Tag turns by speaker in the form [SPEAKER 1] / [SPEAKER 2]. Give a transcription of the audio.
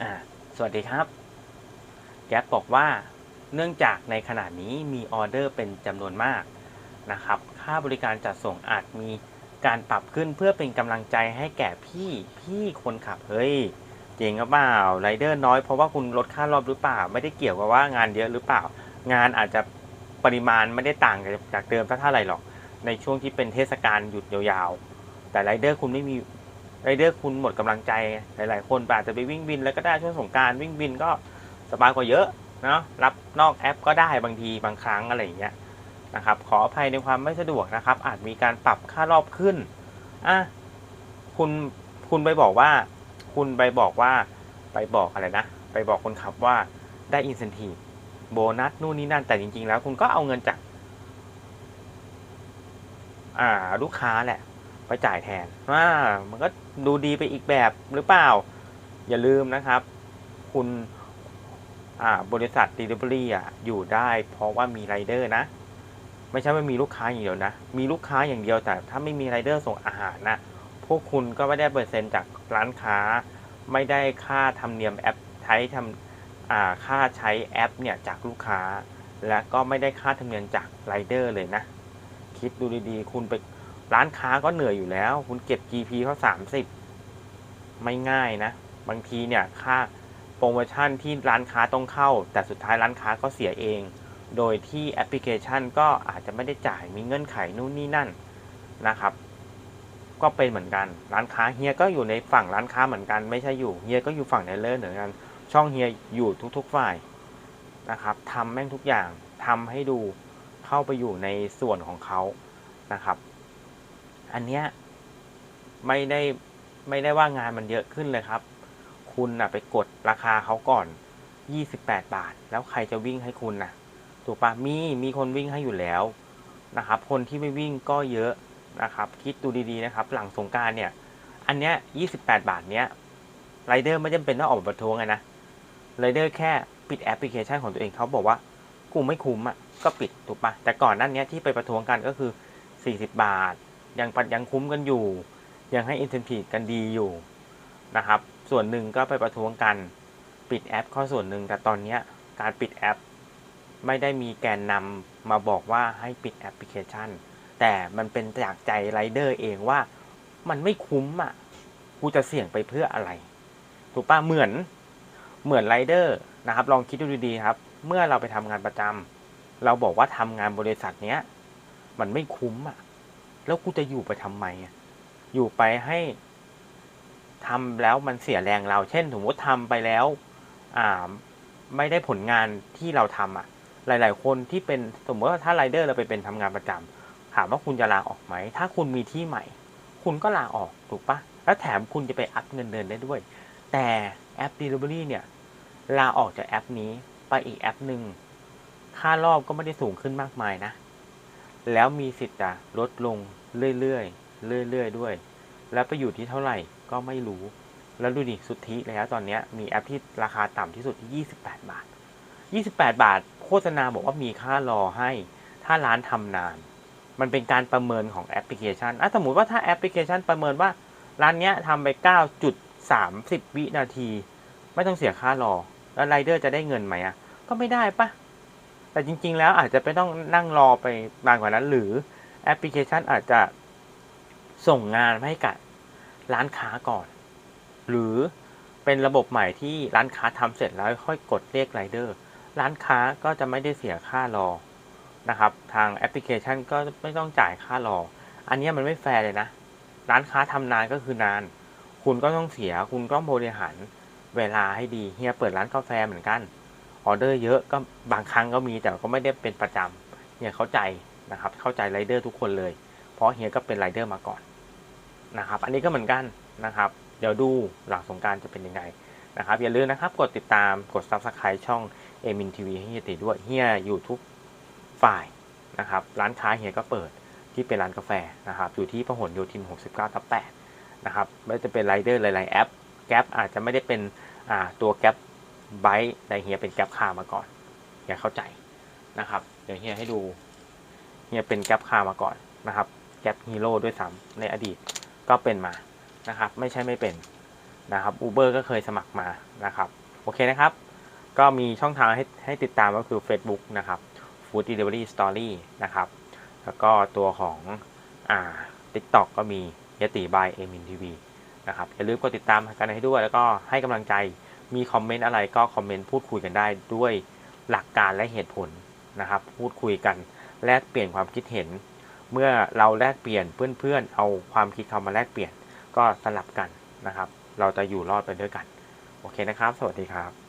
[SPEAKER 1] อ่าสวัสดีครับแก๊ปบอกว่าเนื่องจากในขณะนี้มีออเดอร์เป็นจำนวนมากนะครับ ค่าบริการจัดส่งอาจมีการปรับขึ้นเพื่อเป็นกำลังใจให้แก่พี่พี่คนขับเฮ้ยจริงหรือเปล่าไรเดอร์น้อยเพราะว่าคุณลดค่ารอบหรือเปล่า ไม่ได้เกี่ยวกับว่างานเยอะหรือเปล่า งานอาจจะปริมาณไม่ได้ต่างจากเดิมเท่าไหร่หรอก ในช่วงที่เป็นเทศกาลหยุดยาวๆ แต่ไรเดอร์คุณไม่มี ไรเดอร์คุณหมดกำลังใจหลาย ๆ คนอาจจะไปวิ่งวินแล้วก็ได้ช่วงสงการวิ่งวินก็สบายกว่าเยอะเนาะรับนอกแอปก็ได้บางทีบางครั้งอะไรอย่างเงี้ยนะครับขออภัยในความไม่สะดวกนะครับ อาจมีการปรับค่ารอบขึ้นอะคุณคุณไปบอกว่า คุณไปบอกว่าไปบอกอะไรนะ ไปบอกคนขับว่าได้อินสันทีโบนัสนู่นนี่นั่นแต่จริง ๆ แล้วคุณก็เอาเงินจาก อ่าลูกค้าแหละ ไปจ่ายแทนว่ามันก็ดูดีไปอีกแบบหรือเปล่า อย่าลืมนะครับ คุณบริษัท Delivery อะอยู่ได้เพราะว่ามีไรเดอร์นะ ไม่ใช่ว่ามีลูกค้าอย่างเดียวนะ มีลูกค้าอย่างเดียวแต่ถ้าไม่มีไรเดอร์ส่งอาหารนะพวกคุณก็ไม่ได้เปอร์เซ็นต์จากร้านค้า ไม่ได้ค่าธรรมเนียมแอปใช้ทำค่าใช้แอปเนี่ยจากลูกค้า และก็ไม่ได้ค่าธรรมเนียมจากไรเดอร์เลยนะ คิดดูดีๆ คุณไป ร้านค้าก็เหนื่อยอยู่แล้ว คุณเก็บ GP เขา30ไม่ง่ายนะ บางทีเนี่ยค่าโปรโมชั่นที่ร้านค้าต้องเข้า แต่สุดท้ายร้านค้าก็เสียเอง โดยที่แอปพลิเคชันก็อาจจะไม่ได้จ่ายมีเงื่อนไขนู่นนี่นั่นนะครับ ก็เป็นเหมือนกัน ร้านค้าเฮียก็อยู่ในฝั่งร้านค้าเหมือนกัน ไม่ใช่อยู่เฮียก็อยู่ฝั่งในเลอร์เหมือนกัน ช่องเฮียอยู่ทุกๆฝ่ายนะครับทำแม่งทุกอย่างทำให้ดูเข้าไปอยู่ในส่วนของเขานะครับ อันเนี้ยไม่ได้ไม่ได้ว่างานมันเยอะขึ้นเลยครับ คุณนะไปกดราคาเขาก่อน 28 บาท แล้วใครจะวิ่งให้คุณนะถูกปะมีมีคนวิ่งให้อยู่แล้วนะครับ คนที่ไม่วิ่งก็เยอะนะครับ คิดดูดีๆนะครับ หลังสงการเนี่ย อันเนี้ย 28 บาทเนี้ยไรเดอร์ไม่จำเป็นต้องออกมาประท้วงไงนะไรเดอร์แค่ปิดแอปพลิเคชันของตัวเองเขาบอกว่ากูไม่คุ้มอะก็ปิดถูกปะแต่ก่อนนั้นเนี้ยที่ไปประท้วงกันก็คือ 40 บาท ยังปัดยังคุ้มกันอยู่ ยังให้อินเทนทีกันดีอยู่นะครับ ส่วนหนึ่งก็ไปประท้วงกันปิดแอปข้อส่วนหนึ่งแต่ตอนนี้การปิดแอป ไม่ได้มีแกนนำมาบอกว่าให้ปิดแอปพลิเคชัน แต่มันเป็นจากใจไรเดอร์เองว่ามันไม่คุ้มอะกูจะเสี่ยงไปเพื่ออะไร ถูกปะเหมือนเหมือนไรเดอร์นะครับ ลองคิดดูดีๆครับ เมื่อเราไปทำงานประจำเราบอกว่าทำงานบริษัทเนี้ย มันไม่คุ้มอะ แล้วกูจะอยู่ไปทำไมอะอยู่ไปให้ทำแล้วมันเสียแรงเรา เช่นสมมติทำไปแล้ว อ่า ไม่ได้ผลงานที่เราทำอะ หลาย ๆ คนที่เป็นสมมติว่าถ้าไรเดอร์เราไปเป็นทำงานประจำถามว่าคุณจะลาออกไหม ถ้าคุณมีที่ใหม่ คุณก็ลาออกถูกปะแล้วแถมคุณจะไปอัพเงินเดือนได้ด้วย แต่แอป Delivery เนี่ยลาออกจากแอปนี้ไปอีกแอปหนึ่งค่ารอบก็ไม่ได้สูงขึ้นมากมายนะ แล้วมีสิทธิ์จะลดลงเรื่อยๆเรื่อยๆด้วย แล้วไปอยู่ที่เท่าไหร่ก็ไม่รู้ แล้วดูดิสุทธิแล้วตอนนี้มีแอปที่ราคาต่ำที่สุดที่28 บาท 28 บาท โฆษณาบอกว่ามีค่ารอให้ ถ้าร้านทำนาน มันเป็นการประเมินของแอปพลิเคชันอะสมมติว่าถ้าแอปพลิเคชันประเมินว่าร้านเนี้ยทำไป 9.30 วินาที ไม่ต้องเสียค่ารอ แล้วไรเดอร์จะได้เงินไหมอะ ก็ไม่ได้ปะ แต่จริง ๆ แล้วอาจจะไม่ต้องนั่งรอไปนานกว่านั้น หรือแอปพลิเคชันอาจจะส่งงานมาให้กับร้านค้าก่อน หรือเป็นระบบใหม่ที่ร้านค้าทำเสร็จแล้วค่อยกดเรียกไรเดอร์ร้านค้าก็จะไม่ได้เสียค่ารอนะครับ ทางแอปพลิเคชันก็ไม่ต้องจ่ายค่ารอ อันนี้มันไม่แฟร์เลยนะ ร้านค้าทำนานก็คือนาน คุณก็ต้องเสีย คุณก็บริหารเวลาให้ดีเฮียเปิดร้านกาแฟเหมือนกัน ออเดอร์เยอะก็บางครั้งก็มีแต่ก็ไม่ได้เป็นประจำเฮียเข้าใจนะครับ เข้าใจไรเดอร์ทุกคนเลย เพราะเฮียก็เป็นไรเดอร์มาก่อนนะครับ อันนี้ก็เหมือนกันนะครับ เดี๋ยวดูหลังสงการจะเป็นยังไงนะครับ อย่าลืมนะครับ กดติดตามกด subscribe ช่องเอมินทีวีให้เฮียติด้วยเฮียอยู่ทุกฝ่ายนะครับ ร้านค้าเฮียก็เปิดที่เป็นร้านกาแฟนะครับ อยู่ที่พหลโยธิน 69 ทับ 8 นะครับไม่จะเป็นไรเดอร์หลาย ๆ แอป แก๊ปอาจจะไม่ได้เป็นตัวแก๊ป ไบต์แต่เฮียเป็นแก๊ปคามาก่อนอย่าเข้าใจนะครับ เดี๋ยวเฮียให้ดูเฮียเป็นแก๊ปคามาก่อนนะครับแก๊ปฮีโร่ด้วยซ้ำในอดีตก็เป็นมานะครับ ไม่ใช่ไม่เป็นนะครับ Uber ก็เคยสมัครมานะครับ โอเคนะครับ ก็มีช่องทางให้ให้ติดตามก็คือ Facebook นะครับ Food Delivery Story นะครับ แล้วก็ตัวของอ่า TikTok ก็มียติบายเอมินทีวีนะครับอย่าลืมกดติดตามกันให้ด้วย แล้วก็ให้กำลังใจ มีคอมเมนต์อะไรก็คอมเมนต์พูดคุยกันได้ด้วยหลักการและเหตุผลนะครับ พูดคุยกันแลกเปลี่ยนความคิดเห็น เมื่อเราแลกเปลี่ยนเพื่อนๆ เอาความคิดเขามาแลกเปลี่ยนก็สลับกันนะครับ เราจะอยู่รอดไปด้วยกัน โอเคนะครับ สวัสดีครับ